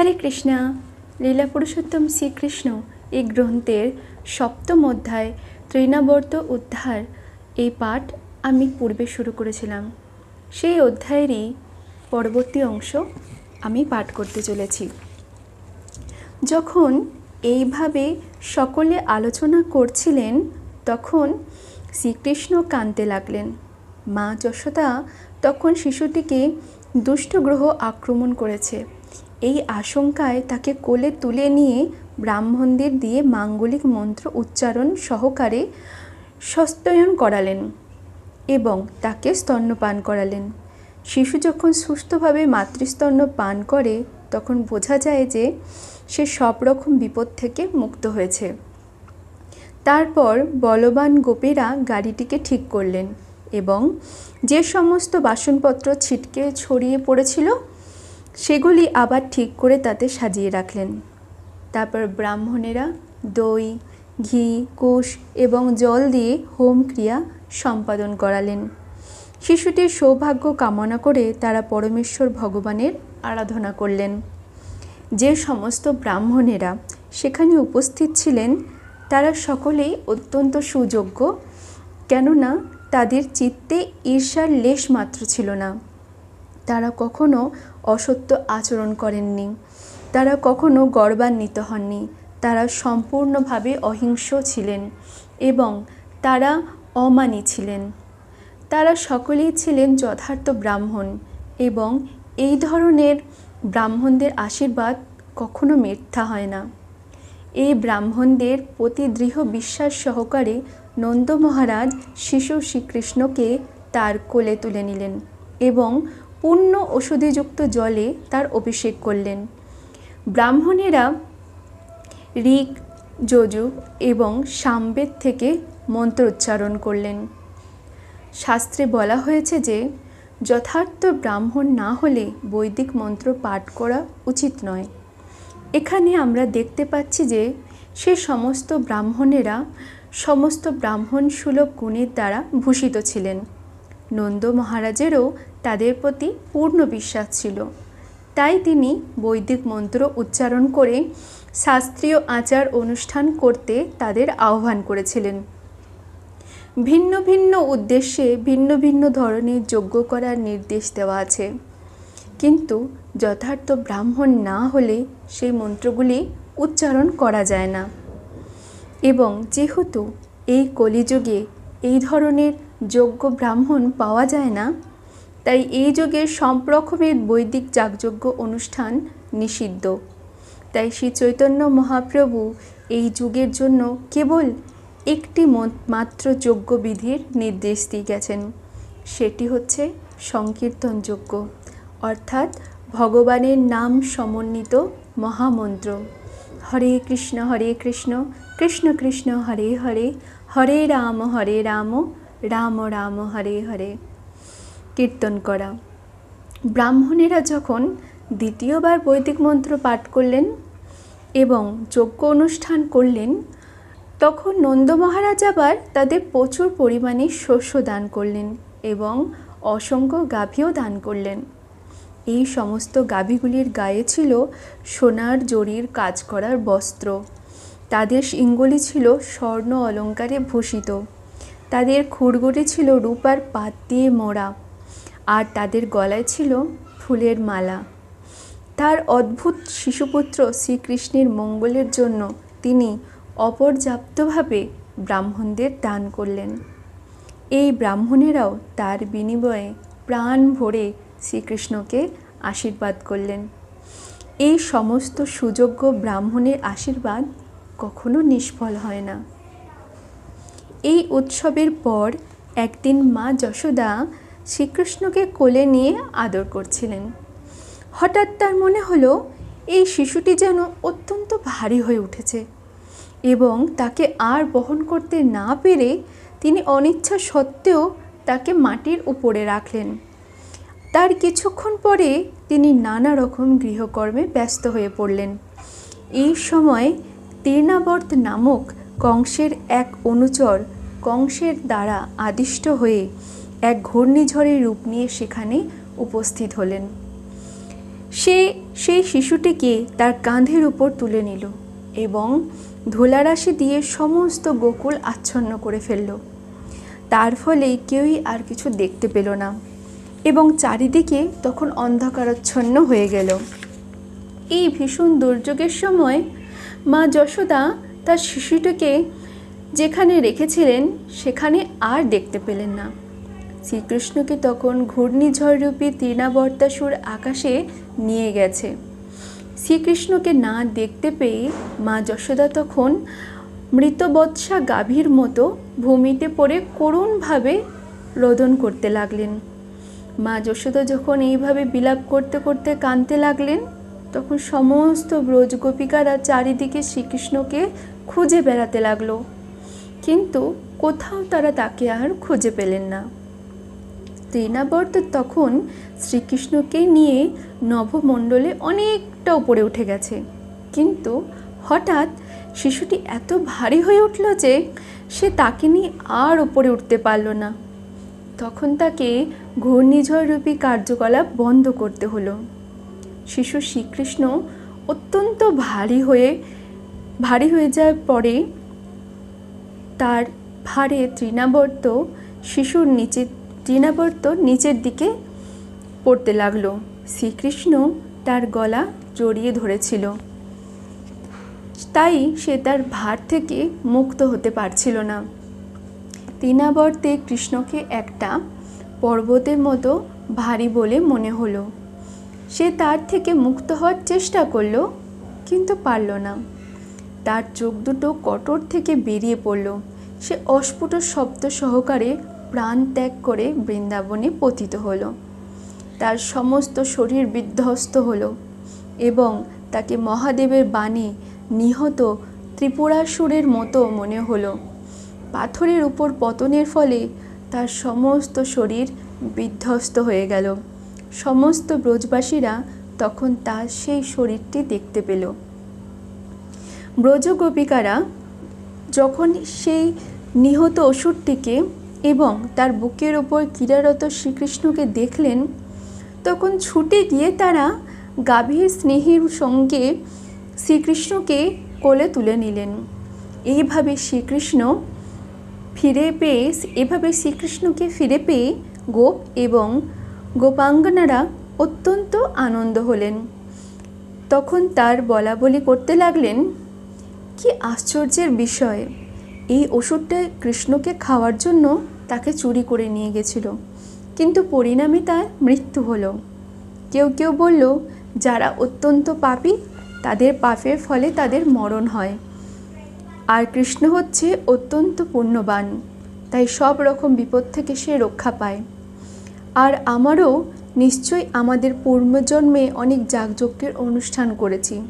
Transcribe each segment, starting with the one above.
হরে কৃষ্ণা। লীলা পুরুষোত্তম শ্রীকৃষ্ণ এই গ্রন্থের সপ্তম অধ্যায়, তৃণাবর্ত উদ্ধার এই পাঠ আমি পূর্বে শুরু করেছিলাম। সেই অধ্যায়েরই পরবর্তী অংশ আমি পাঠ করতে চলেছি। যখন এইভাবে সকলে আলোচনা করছিলেন, তখন শ্রীকৃষ্ণ কাঁদতে লাগলেন। মা যশোদা তখন শিশুটিকে দুষ্ট গ্রহ আক্রমণ করেছে। এই আশঙ্কায় তাকে কোলে তুলে নিয়ে ব্রাহ্মণদের দিয়ে মাঙ্গলিক মন্ত্র উচ্চারণ সহকারে সস্তয়ন করালেন এবং তাকে স্তন্যপান করালেন। শিশু যখন সুস্থভাবে মাতৃস্তন্য পান করে, তখন বোঝা যায় যে সে সব রকম বিপদ থেকে মুক্ত হয়েছে। তারপর বলবান গোপীরা গাড়িটিকে ঠিক করলেন এবং যে সমস্ত বাসনপত্র ছিটকে ছড়িয়ে পড়েছিল সেগুলি আবার ঠিক করে তাতে সাজিয়ে রাখলেন। তারপর ব্রাহ্মণেরা দই, ঘি কুশ এবং জল দিয়ে হোম ক্রিয়া সম্পাদন করালেন। শিশুটির সৌভাগ্য কামনা করে তারা পরমেশ্বর ভগবানের আরাধনা করলেন। যে সমস্ত ব্রাহ্মণেরা সেখানে উপস্থিত ছিলেন, তারা সকলেই অত্যন্ত সুযোগ্য, কেননা তাদের চিত্তে ঈর্ষার লেশ মাত্র ছিল না। তারা কখনো অসত্য আচরণ করেননি। তারা কখনো গর্বান্বিত হননি। তারা সম্পূর্ণভাবে অহিংস ছিলেন এবং তারা অমানি ছিলেন। তারা সকলেই ছিলেন যথার্থ ব্রাহ্মণ এবং এই ধরনের ব্রাহ্মণদের আশীর্বাদ কখনো মিথ্যা হয় না। এই ব্রাহ্মণদের প্রতি দৃঢ় বিশ্বাস সহকারে নন্দ মহারাজ শিশু শ্রীকৃষ্ণকে তার কোলে তুলে নিলেন এবং পূর্ণ ওষুধিযুক্ত জলে তার অভিষেক করলেন। ব্রাহ্মণেরা ঋক যজু এবং সামবেদ থেকে মন্ত্র উচ্চারণ করলেন। শাস্ত্রে বলা হয়েছে যে, যথার্থ ব্রাহ্মণ না হলে বৈদিক মন্ত্র পাঠ করা উচিত নয়। এখানে আমরা দেখতে পাচ্ছি যে, সে সমস্ত ব্রাহ্মণেরা সমস্ত ব্রাহ্মণ সুলভ গুণের দ্বারা ভূষিত ছিলেন। নন্দ মহারাজেরও তাদের প্রতি পূর্ণ বিশ্বাস ছিল। তাই তিনি বৈদিক মন্ত্র উচ্চারণ করে শাস্ত্রীয় আচার অনুষ্ঠান করতে তাদের আহ্বান করেছিলেন। ভিন্ন ভিন্ন উদ্দেশ্যে ভিন্ন ভিন্ন ধরনের যজ্ঞ করার নির্দেশ দেওয়া আছে। কিন্তু যথার্থ ব্রাহ্মণ না হলে সেই মন্ত্রগুলি উচ্চারণ করা যায় না। এবং যেহেতু এই কলিযুগে এই ধরনের যোগ্য ব্রাহ্মণ পাওয়া যায় না, তাই এই যুগে সব রকমের বৈদিক যাগযজ্ঞ অনুষ্ঠান নিষিদ্ধ। তাই শ্রী চৈতন্য মহাপ্রভু এই যুগের জন্য কেবল একটি মাত্র যজ্ঞ বিধির নির্দেশ দিয়ে গেছেন, সেটি হচ্ছে সংকীর্তন যজ্ঞ, অর্থাৎ ভগবানের নাম সমন্বিত মহামন্ত্র। হরে কৃষ্ণ হরে কৃষ্ণ কৃষ্ণ কৃষ্ণ, হরে হরে হরে রাম হরে রাম রাম রাম, হরে হরে, কীর্তন করা। ব্রাহ্মণেরা যখন দ্বিতীয়বার বৈদিক মন্ত্র পাঠ করলেন এবং যজ্ঞ অনুষ্ঠান করলেন, তখন নন্দ মহারাজ আবার তাদের প্রচুর পরিমাণে শস্য দান করলেন এবং অসংখ্য গাভীও দান করলেন। এই সমস্ত গাভীগুলির গায়ে ছিল সোনার জরির কাজ করার বস্ত্র। তাদের শিঙ্গলি ছিল স্বর্ণ অলঙ্কারে ভূষিত। তাদের খুরগুড়ি ছিল রূপার পাত দিয়ে মোড়া, আর তাদের গলায় ছিল ফুলের মালা। তার অদ্ভুত শিশুপুত্র শ্রীকৃষ্ণের মঙ্গলের জন্য তিনি অপর্যাপ্তভাবে ব্রাহ্মণদের দান করলেন। এই ব্রাহ্মণেরাও তার বিনিময়ে প্রাণ ভরে শ্রীকৃষ্ণকে আশীর্বাদ করলেন। এই সমস্ত সুযোগ্য ব্রাহ্মণের আশীর্বাদ কখনো নিষ্ফল হয় না। এই উৎসবের পর একদিন মা যশোদা শ্রীকৃষ্ণকে কোলে নিয়ে আদর করছিলেন। হঠাৎ তার মনে হলো, এই শিশুটি যেন অত্যন্ত ভারী হয়ে উঠেছে এবং তাকে আর বহন করতে না পেরে তিনি অনিচ্ছা সত্ত্বেও তাকে মাটির উপরে রাখলেন। তার কিছুক্ষণ পরে তিনি নানা রকম গৃহকর্মে ব্যস্ত হয়ে পড়লেন। এই সময় তীর্ণাবর্ত নামক কংসের এক অনুচর কংসের দ্বারা আদিষ্ট হয়ে এক ঘূর্ণিঝড়ের রূপ নিয়ে সেখানে উপস্থিত হলেন। সে, সেই শিশুটিকে তার কাঁধের উপর তুলে নিল এবং ধুলারাশি দিয়ে সমস্ত গোকুল আচ্ছন্ন করে ফেলল। তার ফলে কেউই আর কিছু দেখতে পেল না এবং চারিদিকে তখন অন্ধকারাচ্ছন্ন হয়ে গেল। এই ভীষণ দুর্যোগের সময় মা যশোদা তার শিশুটিকে যেখানে রেখেছিলেন, সেখানে আর দেখতে পেলেন না। শ্রীকৃষ্ণকে তখন ঘূর্ণিঝড়রূপী তৃণাবর্তাসুর আকাশে নিয়ে গেছে। শ্রীকৃষ্ণকে না দেখতে পেয়ে মা যশোদা তখন মৃতবৎসা গাভীর মতো ভূমিতে পড়ে করুণভাবে রোদন করতে লাগলেন। মা যশোদা যখন এইভাবে বিলাপ করতে করতে কাঁদতে লাগলেন, তখন সমস্ত ব্রজ গোপিকারা চারিদিকে শ্রীকৃষ্ণকে খুঁজে বেড়াতে লাগল। কিন্তু কোথাও তারা তাকে আর খুঁজে পেলেন না। তৃণাবর্ত তখন শ্রীকৃষ্ণকে নিয়ে নভমণ্ডলে অনেকটা উপরে উঠে গেছে। কিন্তু হঠাৎ শিশুটি এত ভারী হয়ে উঠল যে সে তাকে নিয়ে আর উপরে উঠতে পারল না। তখন তাকে ঘূর্ণিঝড়রূপী কার্যকলাপ বন্ধ করতে হলো। শিশু শ্রীকৃষ্ণ অত্যন্ত ভারী হয়ে ভারী হয়ে যাওয়ার পরে তার ভারে তৃণাবর্ত শিশুর নিচে, তৃণাবর্ত নিচের দিকে পড়তে লাগল। শ্রীকৃষ্ণ তার গলা জড়িয়ে ধরেছিল। তাই সে তার ভার থেকে মুক্ত হতে পারছিল না। তৃণাবর্তে কৃষ্ণকে একটা পর্বতের মতো ভারী বলে মনে হলো। সে তার থেকে মুক্ত হওয়ার চেষ্টা করল, কিন্তু পারল না। তার চোখ দুটো কটর থেকে বেরিয়ে পড়ল। সে অস্ফুট শব্দ সহকারে প্রাণ ত্যাগ করে বৃন্দাবনে পতিত হলো। তার সমস্ত শরীর বিধ্বস্ত হলো এবং তাকে মহাদেবের বাণী নিহত ত্রিপুরাসুরের মতো মনে হলো। পাথরের উপর পতনের ফলে তার সমস্ত শরীর বিধ্বস্ত হয়ে গেল। সমস্ত ব্রজবাসীরা তখন তার সেই শরীরটি দেখতে পেল। ব্রজ গোপিকারা যখন সেই নিহত অসুরটিকে এবং তার বুকের ওপর ক্রীড়ারত শ্রীকৃষ্ণকে দেখলেন, তখন ছুটে গিয়ে তারা গাভীর স্নেহের সঙ্গে শ্রীকৃষ্ণকে কোলে তুলে নিলেন। এইভাবে শ্রীকৃষ্ণ ফিরে পেয়ে, এভাবে শ্রীকৃষ্ণকে ফিরে পেয়ে গোপ এবং গোপাঙ্গনারা অত্যন্ত আনন্দ হলেন। তখন তার বলা বলি করতে লাগলেন কি আশ্চর্যের বিষয়? এই ওষুধটা কৃষ্ণকে খাওয়ার জন্য তাকে চুরি করে নিয়ে গেছিল। কিন্তু পরিণামে তার মৃত্যু হলো। কেউ কেউ বলল, যারা অত্যন্ত পাপী, তাদের পাপের ফলে তাদের মরণ হয়। আর কৃষ্ণ হচ্ছে অত্যন্ত পুণ্যবান, তাই সব রকম বিপদ থেকে সে রক্ষা পায়। আর আমারও নিশ্চয়ই আমাদের পূর্বজন্মে অনেক যাগযজ্ঞের অনুষ্ঠান করেছি।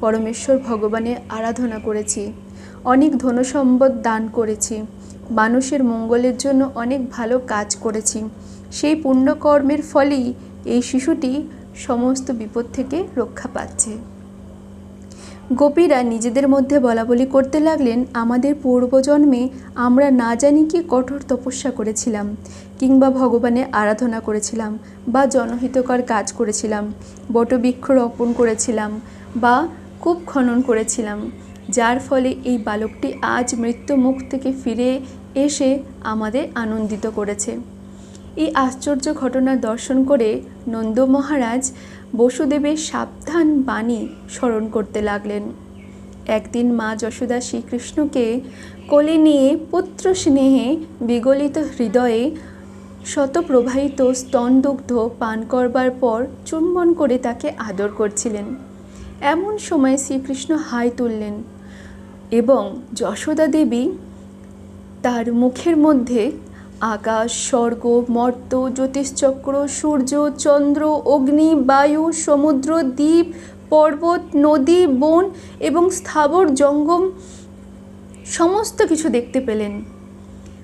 পরমেশ্বর ভগবানের আরাধনা করেছি। অনেক ধনসম্পদ দান করেছি। মানুষের মঙ্গলের জন্য অনেক ভালো কাজ করেছি। সেই পুণ্যকর্মের ফলেই এই শিশুটি সমস্ত বিপদ থেকে রক্ষা পাচ্ছে। গোপীরা নিজেদের মধ্যে বলা বলি করতে লাগলেন, আমাদের পূর্বজন্মে আমরা না জানি কি কঠোর তপস্যা করেছিলাম, কিংবা ভগবানের আরাধনা করেছিলাম, বা জনহিতকর কাজ করেছিলাম, বটবৃক্ষ রোপণ করেছিলাম, বা কূপ খনন করেছিলাম, যার ফলে এই বালকটি আজ মৃত্যু মুখ থেকে ফিরে এসে আমাদের আনন্দিত করেছে। এই আশ্চর্য ঘটনা দর্শন করে নন্দ মহারাজ বসুদেবের সাবধান বাণী স্মরণ করতে লাগলেন। একদিন মা যশোদা শ্রীকৃষ্ণকে কোলে নিয়ে পুত্র স্নেহে বিগলিত হৃদয়ে শতপ্রবাহিত স্তনদুগ্ধ পান করবার পর চুম্বন করে তাকে আদর করছিলেন। এমন সময় শ্রীকৃষ্ণ হাই তুললেন এবং যশোদা দেবী তার মুখের মধ্যে আকাশ, স্বর্গ, মর্ত, জ্যোতিষচক্র, সূর্য, চন্দ্র, অগ্নি, বায়ু, সমুদ্র, দ্বীপ, পর্বত, নদী, বন এবং স্থাবর জঙ্গম সমস্ত কিছু দেখতে পেলেন।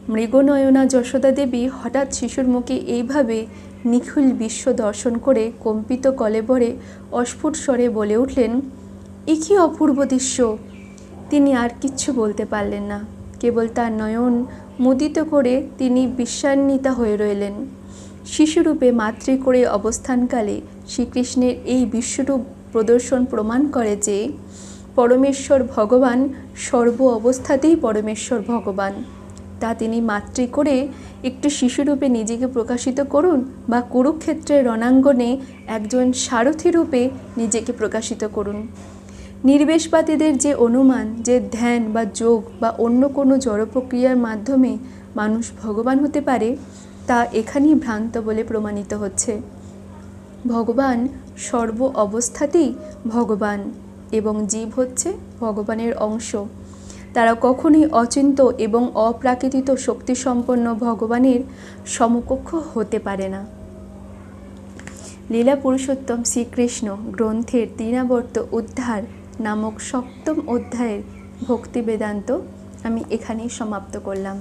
মৃগনয়না যশোদা দেবী হঠাৎ শিশুর মুখে এইভাবে নিখিল বিশ্ব দর্শন করে কম্পিত কলেবরে অস্ফুট স্বরে বলে উঠলেন, এ কী অপূর্ব দৃশ্য! তিনি আর কিচ্ছু বলতে পারলেন না। কেবল তার নয়ন মুদিত করে তিনি বিশ্বান্বিতা হয়ে রইলেন। শিশুরূপে মাতৃ করে অবস্থানকালে শ্রীকৃষ্ণের এই বিশ্বরূপ প্রদর্শন প্রমাণ করে যে, পরমেশ্বর ভগবান সর্ব অবস্থাতেই পরমেশ্বর ভগবান। তা তিনি মাতৃ করে একটি শিশুরূপে নিজেকে প্রকাশিত করুন বা কুরুক্ষেত্রের রণাঙ্গনে একজন সারথী রূপে নিজেকে প্রকাশিত করুন। নির্বেশবাদীদের যে অনুমান, যে ধ্যান বা যোগ বা অন্য কোনো জড় প্রক্রিয়ার মাধ্যমে মানুষ ভগবান হতে পারে, তা এখানেই ভ্রান্ত বলে প্রমাণিত হচ্ছে। ভগবান সর্ব অবস্থাতেই ভগবান এবং জীব হচ্ছে ভগবানের অংশ। তারা কখনোই অচিন্ত এবং অপ্রাকৃতিত শক্তিসম্পন্ন ভগবানের সমকক্ষ হতে পারে না। লীলা পুরুষোত্তম শ্রীকৃষ্ণ গ্রন্থের তৃণাবর্ত উদ্ধার নামক সপ্তম অধ্যায়ের ভক্তি বেদান্ত আমি এখানেই সমাপ্ত করলাম।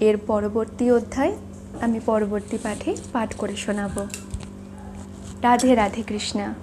এর পরবর্তী অধ্যায় আমি পরবর্তী পাঠে পাঠ করে শোনাব। রাধে রাধে কৃষ্ণা।